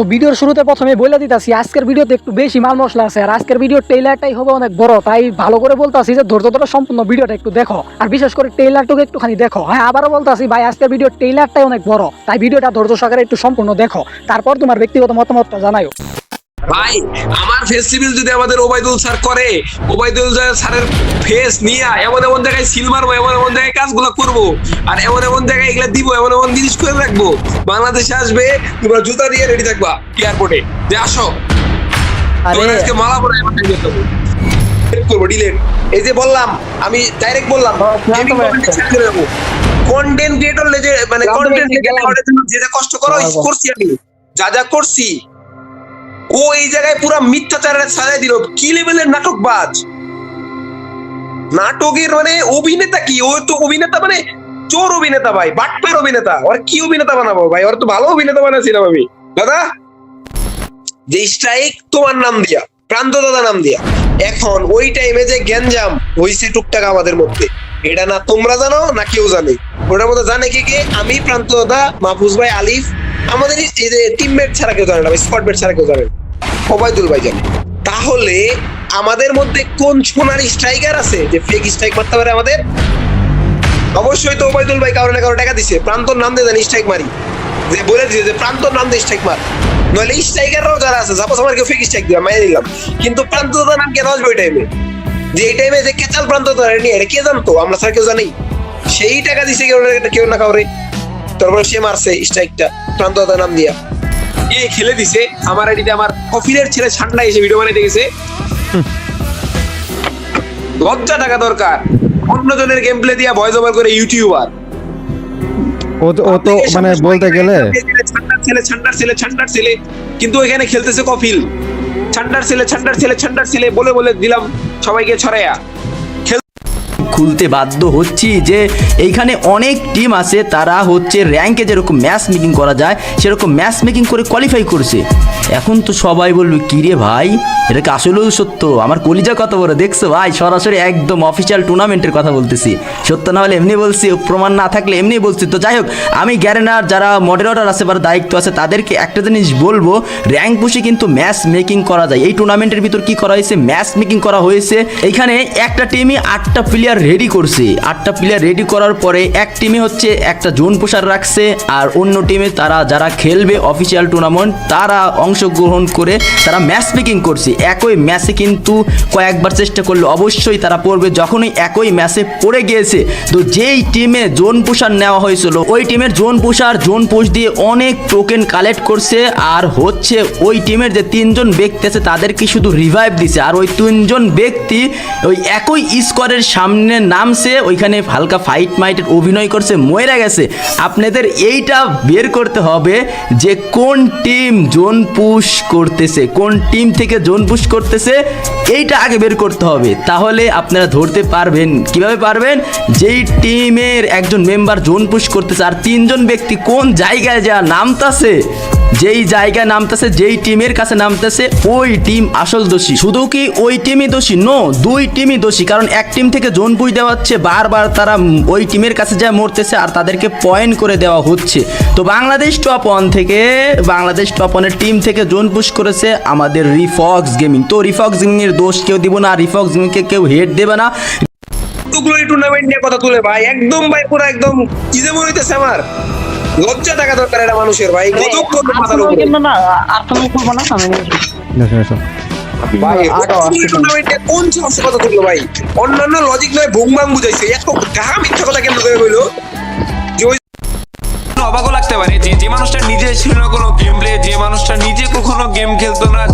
তো ভিডিওর শুরুতে প্রথমে বলে দিতেছি, আজকের ভিডিওতে একটু বেশি মাল মশলা আছে, আর আজকের ভিডিও টেইলারটাই হবে অনেক বড়, তাই ভালো করে বলতেছি যে ধৈর্য ধরে সম্পূর্ণ ভিডিওটা একটু দেখো, আর বিশেষ করে টেইলারটুকু একটুখানি দেখো। হ্যাঁ আবারও বলতেছি, ভাই, আজকের ভিডিও টেইলারটাই অনেক বড়, তাই ভিডিওটা ধৈর্য সহকারে একটু সম্পূর্ণ দেখো, তারপর তোমার ব্যক্তিগত মতামতটা জানাও ভাই আমার ফেস্টিভ্যাল যদি আমাদের ওবায়দুল স্যার করে ওবায়দুল স্যারের ফেস নিয়ে এমন এমন জায়গায় সিল মারবো এমন এমন জায়গায় কাজগুলো করব আর এমন এমন জায়গায় এগুলা দিব এমন এমন জিনিস করে রাখব বাংলাদেশে আসবে তোমরা জুতা দিয়ে রেডি থাকবা এয়ারপোর্টে যে আসো। আজকে মালা পরে করব ডিলেট এই যে বললাম আমি ডাইরেক্ট বললাম কন্টেন্ট ক্রিয়েটর মানে কন্টেন্ট যেটা কষ্ট করো করছি আমি। যা যা করছি ও এই জায়গায় পুরো মিথ্যাচারের সাজাই দিল। কি লেভেলের নাটকবাজ? নাটকের মানে অভিনেতা কি? ও তো অভিনেতা মানে চোর অভিনেতা ভাই, বাটপার অভিনেতা। ওর কি অভিনেতা বানাবো ভাই? ওর তো ভালো অভিনেতা বানাছিলাম আমি। দাদা? যে স্ট্রাইক তোমার নাম দিয়া, প্রান্ত দাদা নাম দিয়া। এখন ওই টাইমে যে গ্যাঞ্জাম হইছে টুকটাক আমাদের মধ্যে, এটা না তোমরা জানো, না কেউ জানে। ওটার মধ্যে জানে কে কে? আমি, প্রান্ত দাদা, মাহফুজ ভাই, আলিফ। আমাদের এই যে টিমমেট ছাড়া কেউ জানে না স্কোয়াড মেট ছাড়া কেউ জানে না। ওবায়দুল ভাই জানে তাহলে আমাদের মধ্যে কোন সোনার স্ট্রাইকার আছে যে ফেক স্ট্রাইক মারতে পারে আমাদের? অবশ্যই তো ওবায়দুল ভাই কারও না কারও টাকা দিছে। প্রান্তর নাম দিয়ে জানি স্ট্রাইক মারি। যে বলে দিছে যে প্রান্তর নাম দিয়ে স্ট্রাইক মার। নইলে স্ট্রাইকাররাও যারা আছে সাপোজ আমার কেউ ফেক স্ট্রাইক দিলাম মাইনে দিলাম। কিন্তু প্রান্ত নাম কেন আসবে ওই টাইমে যে এই টাইমে যে কেচাল প্রান্ত নিয়ে, এটা কে জানতো? আমরা স্যার কেউ জানি। সেই টাকা দিছে কেউ না কেউ না কাউরে। তারপরে সে মারছে স্ট্রাইকটা প্রান্ত নাম দিয়া। এ খেলে দিছে। আমার আইডিতে আমার কফিলের ছেলে ঠান্ডা এসে ভিডিও বানাইতে গেছে। লজ্জা টাকা দরকার। অন্যজনের গেম প্লে দিয়া ভয়েস ওভার করে ইউটিউবার ও তো ও তো মানে বলতে গেলে ছেলে ছান্ডার ছেলে ছান্ডার ছেলে। কিন্তু এখানে খেলতেছে কফিল। ছান্ডার ছেলে ছান্ডার ছেলে ছান্ডার ছেলে বলে বলে দিলাম সবাইকে ছড়াইয়া। খুলতে বাধ্য হচ্ছি যে এইখানে অনেক টিম আছে, তারা হচ্ছে র্যাঙ্কে যেরকম ম্যাচ মেকিং করা যায়, সেরকম ম্যাচ মেকিং করে কোয়ালিফাই করছে। এখন তো সবাই বলবে, কিরে ভাই, এটা কি আসলেও সত্য? আমার কলিজা কত বড়? দেখছ ভাই, সরাসরি একদম অফিসিয়াল টুর্নামেন্টের কথা বলতেছি। সত্য না হলে এমনি বলছি, প্রমাণ না থাকলে এমনি বলছি। তো যাই হোক, আমি গ্যারেনার, যারা মডারেটর আছে বা দায়িত্ব আছে, তাদেরকে একটা জিনিস বলব র্যাঙ্ক বসে কিন্তু ম্যাচ মেকিং করা যায়। এই টুর্নামেন্টের ভিতর কি করা হয়েছে? ম্যাচ মেকিং করা হয়েছে। এখানে একটা টিমই আটটা প্লেয়ার রেডি করছে। আটটা প্লেয়ার রেডি করার পরে এক টিমে হচ্ছে একটা জোন পোষার রাখছে আর অন্য টিমে তারা যারা খেলবে অফিসিয়াল টুর্নামেন্ট তারা অংশগ্রহণ করে তারা ম্যাচ মেকিং করছে। একই ম্যাচে কিন্তু কয়েকবার চেষ্টা করলে অবশ্যই তারা পড়বে। যখনই একই ম্যাচে পড়ে গিয়েছে, তো যেই টিমে জোন পোষার নেওয়া হয়েছিল, ওই টিমের জোন পোষার জোন পোষ দিয়ে অনেক টোকেন কালেক্ট করছে আর হচ্ছে ওই টিমের যে তিনজন ব্যক্তি আছে, তাদেরকে শুধু রিভাইভ দিছে। আর ওই তিনজন ব্যক্তি ওই একই স্কোয়ারের সামনে নামছে, ওইখানে হালকা ফাইট মাইটের অভিনয় করছে মরে গেছে। আপনাদের এইটা বের করতে হবে যে কোন টিম জোন পুশ করতেছে, কোন টিম থেকে জোন পুশ করতেছে, এইটা আগে বের করতে হবে। তাহলে আপনারা ধরতে পারবেন। কীভাবে পারবেন? যেই টিমের একজন মেম্বার জোন পুশ করতেছে, আর তিনজন ব্যক্তি কোন জায়গায় যা নামতাছে যেই জায়গায় নামতেছে, যেই টিমের কাছে নামতেছে, ওই টিম আসল দোষী। শুধু কি ওই টিমই দোষী? নো দুই টিমই দোষী। কারণ এক টিম থেকে জোন পুশ দেওয়া হচ্ছে, বারবার তারা ওই টিমের কাছে যা মরতেছে আর তাদেরকে পয়েন্ট করে দেওয়া হচ্ছে। তো বাংলাদেশ টপ ওয়ান থেকে, বাংলাদেশ টপ ওয়ানের টিম থেকে জোন পুশ করেছে আমাদের রিফক্স গেমিং তো রিফক্স গেমিং এর দোষ কেউ দিব না রিফক্স গেমিংকে কেউ হেড দেবে না। গ্লোরি টুর্নামেন্ট নিয়ে কথা তুলে ভাই, একদম ভাই, পুরো একদম, কি যে মনে হইতেছে আমার? লজ্জা টাকা দরকার এটা মানুষের ভাই। কতক্ষণ মাথার উপরে? না আর তুমি করব না আমি। ভাই কোন সাহসে কথা তুললো ভাই? অন্যান্য লজিক নয় ভুং ভাং বুঝাইছে। এত গাহা মিথ্যা কথা কেন করে কইলো যে ওই অবাকও লাগতে পারে। যে যে মানুষটা নিজে ছিল না কোনো গেম প্লে যে মানুষটা নিজে কখনো গেম খেলতো না।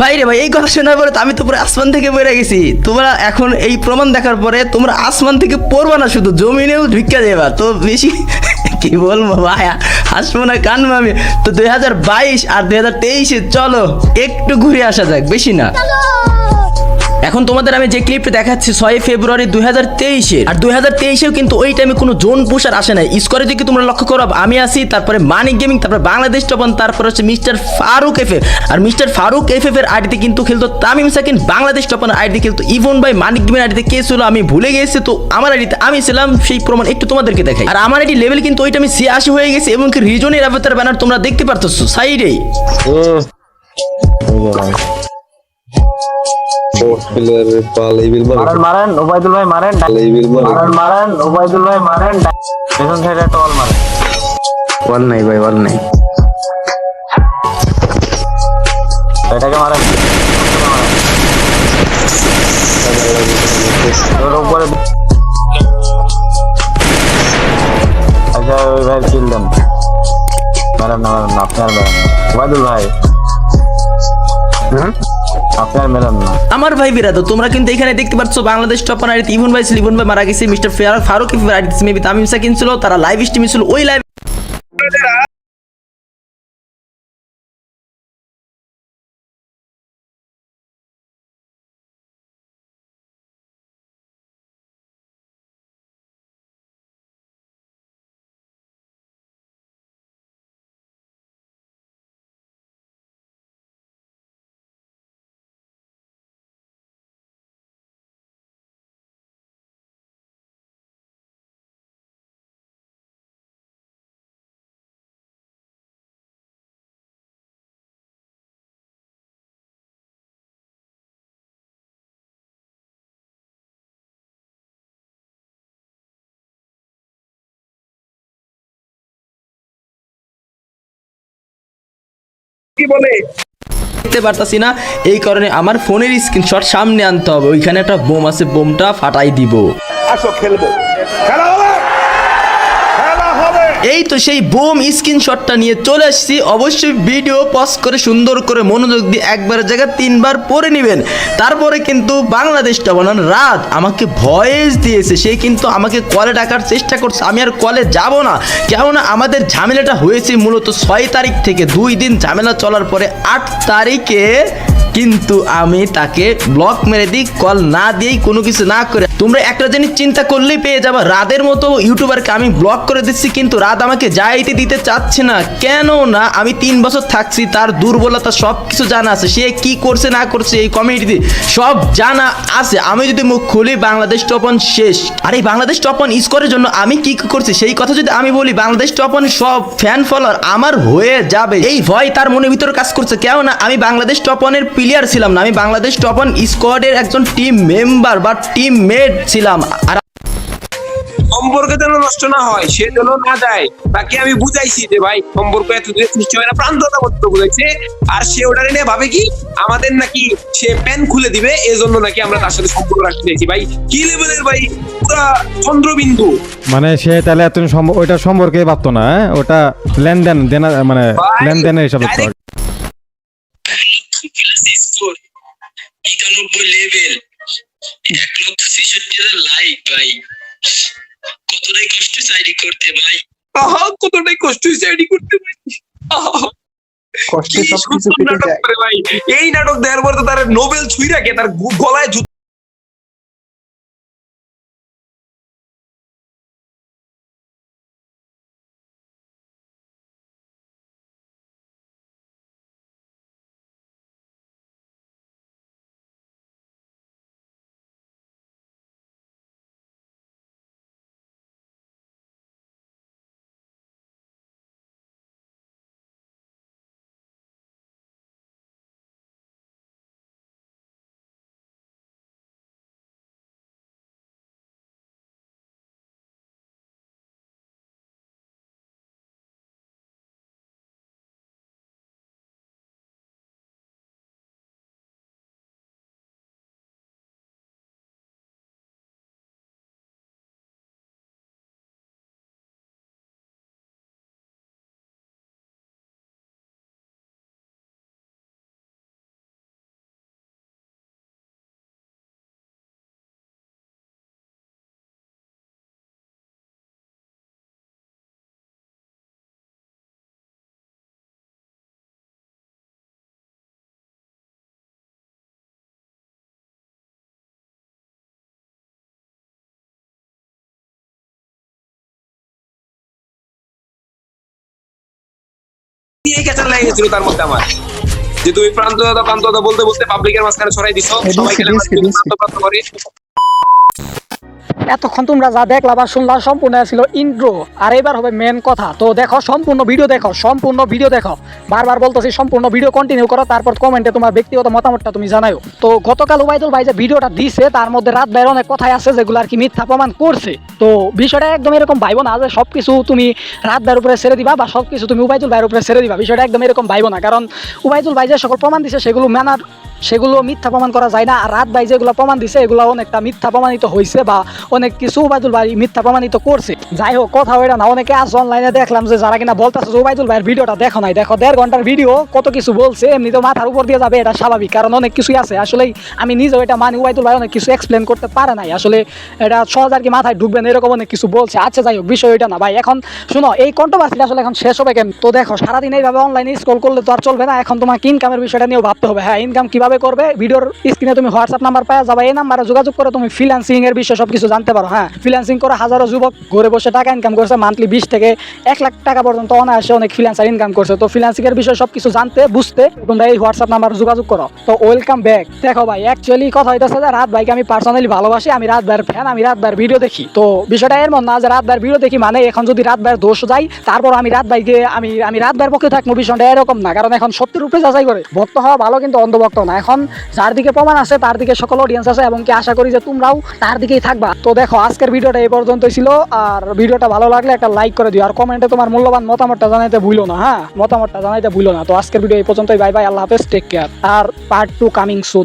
ভাই রে ভাই, এই কথা শোনার পরে আমি তো পুরো আসমান থেকে বেড়ে গেছি। তোমরা এখন এই প্রমাণ দেখার পরে তোমরা আসমান থেকে পড়বা না, শুধু জমিনেও ভিক্ষা দেবা। তো বেশি কি বলব ভাই হাসবো না, কানবো আমি। তো দুই হাজার বাইশ আর দুই হাজার তেইশে চলো, একটু ঘুরে আসা যাক, বেশি না। এখন তোমাদের আমি যে ক্লিপটা দেখাচ্ছি ছয় ফেব্রুয়ারি দুই হাজার তেইশে আর দুই হাজার তেইশেও কিন্তু ওই টাইমে কোনো জোন পুষার আসে নাই। স্কোরে যদি তোমরা লক্ষ্য করো আমি আসি তারপরে মানিক গেমিং তারপরে বাংলাদেশ টপন তারপরে হচ্ছে mister Faruk F R mister Faruk F এর আইডিতে কিন্তু খেলতো তামিম সাকিন বাংলাদেশ টপন আইডিতে খেলতো ইভন ভাই মানিক গেমিং আইডিতে কে ছিল, আমি ভুলে গেছি। তো আমার আইডিতে আমি ছিলাম, সেই প্রমাণ একটু তোমাদেরকে দেখাই। আর আমার আইডি লেভেল কিন্তু ওই টাইমে ছিয়াশি হয়ে গেছে, এবং কি রিজনের অ্যাভেতার ব্যানার তোমরা দেখতে পারতেছো সাইডেই প্লেয়ারের পাল এই বিল মারেন মারেন ওবায়দুল ভাই মারেন এই বিল মারেন মারেন ওবায়দুল ভাই মারেন পেছন সাইডে একটা বল মারেন। বল নাই ভাই বল নাই। এটাকে মারেন। ওর উপরে আচ্ছা ওই ভাই কিল দেন। মারেন না মারেন না আপনি আর মেরেন ভাই। আপনি আমার ভাই বিরাদ তোমরা কিন্তু এখানে দেখতে পাচ্ছ বাংলাদেশ টপার আইডিতে ইভন ভাই ইভন ভাই মারা গেছে, মিস্টার ফারুক ফারুক মেবি তামিম সাকিন ছিল, তারা লাইভ স্ট্রিমে ছিল, ওই লাইভ কি বলে? দেখতে পারতাছি না এই কারণে আমার ফোনের স্ক্রিনশট সামনে আনতে হবে। ওইখানে একটা বোম আছে বোমটা ফাটাই দিব। আসো খেলব। খেলা এই তো সেই বোম স্ক্রিনশটটা নিয়ে চলে আসছি। অবশ্যই ভিডিও পজ করে সুন্দর করে মনোযোগ দিয়ে একবার জায়গায় তিনবার পরে নেবেন। তারপরে কিন্তু বাংলাদেশটা বানান রাত। আমাকে ভয়েস দিয়েছে, সে কিন্তু আমাকে কলে ডাকার চেষ্টা করছে। আমি আর কলে যাব না। কেননা আমাদের ঝামেলাটা হয়েছে মূলত ছয় তারিখ থেকে। দুই দিন ঝামেলা চলার পরে আট তারিখে কিন্তু আমি তাকে ব্লক মেরে দিই কল না দিয়েই কোনো কিছু না করে। তোমরা একটা জিনিস চিন্তা করলেই পেয়ে যাবে রাদের মতো ইউটিউবারকে আমি ব্লক করে দিচ্ছি, কিন্তু রাত আমাকে যাইতে দিতে চাচ্ছে না। কেন না আমি তিন বছর থাকছি, তার দুর্বলতা সব কিছু জানা আছে, সে কি করছে, না করছে এই কমিউনিটিতে সব জানা আছে। আমি যদি মুখ খুলি, বাংলাদেশ টপন শেষ। আর এই বাংলাদেশ টপন স্কোরের জন্য আমি কি করছি? সেই কথা যদি আমি বলি, বাংলাদেশ টপন সব ফ্যান ফলোয়ার আমার হয়ে যাবে। এই ভয় তার মনের ভিতরে কাজ করছে। কেন না আমি বাংলাদেশ টপনের প্লেয়ার ছিলাম না। আমি বাংলাদেশ টপন স্কোয়াডের একজন টিম মেম্বার বা টিম মেট ছিলাম। আর সম্পর্ক যেন নষ্ট না হয় সে যেন না যায় তাকে আমি বুঝাইছি যে ভাই সম্পর্ক এত দূরে সৃষ্টি হয় না প্রান্ততা করতে বুঝাইছে। আর সে নিয়ে ভাবে কি আমাদের নাকি সে প্যান খুলে দিবে এজন্য নাকি আমরা তার সাথে সম্পর্ক রাখতে চাইছি। ভাই কি লেভেলের ভাই? পুরা চন্দ্রবিন্দু। মানে সে তাহলে এত ওইটা সম্পর্কে ভাবতো না হ্যাঁ? ওটা লেনদেন দেনা মানে লেনদেনের হিসাবে লেভেল এক লক্ষ ছেষট্টি হাজার লাইক ভাই। কতটাই কষ্ট চাইরি করতে ভাই? আহা কতটাই কষ্ট চাইরি করতে ভাই। কষ্টে কি নাটক করে ভাই? এই নাটক দেওয়ার পর তো তার নোবেল ছুঁই রাখে তার গলায় গলায় এই কেচার লেগে গেছিল তার মধ্যে আমার যে তুমি প্রান্তদাতা প্রান্তদা বলতে বলতে পাবলিকের মাঝখানে ছড়াই দিছো এই সবাই দিছি, গেলে দিছি, দিছি। প্রান্ত প্রান্ত করে এতক্ষণ তোমরা যা দেখলা বা শুনলা সম্পূর্ণ ছিল ইন্ট্রো আর এবার হবে মেন কথা। তো দেখো, সম্পূর্ণ ভিডিও দেখো, সম্পূর্ণ ভিডিও দেখো। বারবার বলতেছি, সম্পূর্ণ ভিডিও কন্টিনিউ করো, তারপর কমেন্টে তোমার ব্যক্তিগত মতামতটা তুমি জানাও তো গতকাল ওবায়দুল ভাই যে ভিডিওটা দিছে, তার মধ্যে রাত বাইরে অনেক কথাই আছে, যেগুলো আর কি মিথ্যা প্রমাণ করছে। তো বিষয়টা একদম এরকম ভাইবো না যে সব কিছু তুমি রাত ভাইয়ের উপরে ছেড়ে দিবা বা সব কিছু তুমি উবায়দুল ভাইয়ের উপরে ছেড়ে দিবা। বিষয়টা একদম এরকম ভাইবো না। কারণ উবায়দুল ভাই যে সকল প্রমাণ দিছে, সেগুলো মানার সেগুলো মিথ্যা প্রমাণ করা যায় না। আর রাত ভাই যেগুলো প্রমাণ দিছে, এগুলো অনেকটা মিথ্যা প্রমাণিত হয়েছে বা অনেক কিছু উবায়দুল ভাই মিথ্যা প্রমাণিত করছে। যাই হোক, কথা ওইটা না, অনেকে আজ অনলাইনে দেখলাম যে যারা কিনা বলতেছে যে উবায়দুল ভাইয়ের ভিডিওটা দেখো নাই। দেখো, দেড় ঘণ্টার ভিডিও, কত কিছু বলছে এমনি তো মাথার উপর দিয়ে যাবে, এটা স্বাভাবিক, কারণ অনেক কিছুই আছে। আসলেই আমি নিজেও এটা মানি, উবায়দুল ভাই অনেক কিছু এক্সপ্লেন করতে পারে নাই। আসলে এটা সহজ আর কি মাথায় ঢুকবে না, এরকম অনেক কিছু বলছে। আচ্ছা যাই হোক, বিষয় এটা না ভাই। এখন শুনো, এই কন্ট্রোভার্সিটা আসলে এখন শেষ হবে কেন? তো দেখো, সারাদিন এইভাবে অনলাইনে স্ক্রল করলে তো আর চলবে না। এখন তোমাকে ইনকামের বিষয়টা নিয়েও ভাবতে হবে। হ্যাঁ ইনকাম কীভাবে করবে? ভিডিওর স্ক্রিনে তুমি হোয়াটসঅ্যাপ নাম্বার পাওয়া যাবে, এই নাম্বারে যোগাযোগ করে তুমি ফ্রিল্যান্সিং এর বিষয়ে সব কিছু জানতে পারো হ্যাঁ? ফ্রিল্যান্সিং করে হাজারো যুবক ঘরে বসে টাকা ইনকাম করছে মান্থলি বিশ থেকে এক লাখ টাকা পর্যন্ত অনায়াসে অনেক ফ্রিল্যান্সার ইনকাম করছে। তো ফ্রিল্যান্সিং এর বিষয়ে সব কিছু জানতে, বুঝতে তোমরা এই হোয়াটসঅ্যাপ নাম্বার যোগাযোগ করো। তো ওয়েলকাম ব্যাক দেখো ভাই অ্যাকচুয়ালি কথা হইতেছে যে রাত ভাইকে আমি পার্সোনালি ভালোবাসি, আমি রাত ভাইয়ের ফ্যান আমি রাত ভাইয়ের ভিডিও দেখি। তো বিষয়টা এমন না যে রাত ভাইয়ের ভিডিও দেখি মানে এখন যদি রাত ভাইয়ের দোষ যাই তারপর আমি রাত ভাইকে, আমি আমি রাত ভাইয়ের পক্ষে থাকব, বিষয়টা এরকম না। কারণ এখন সত্যের রূপে যাচাই করে, ভক্ত হওয়া ভালো কিন্তু অন্ধভক্ত না। এখন যার দিকে প্রমাণ আছে, তার দিকে সকল অডিয়েন্স আছে এবং কি আশা করি যে তোমরাও তার দিকেই থাকবা। তো দেখো, আজকের ভিডিওটা এই পর্যন্তই ছিল। আর ভিডিওটা ভালো লাগলে একটা লাইক করে দিও। আর কমেন্টে তোমার মূল্যবান মতামতটা জানাইতে ভুলো না হ্যাঁ? মতামতটা জানাইতে ভুলো না। তো আজকের ভিডিও এই পর্যন্তই। বাই বাই আল্লাহ হাফেজ টেক কেয়ার আর পার্ট টু কামিং সুন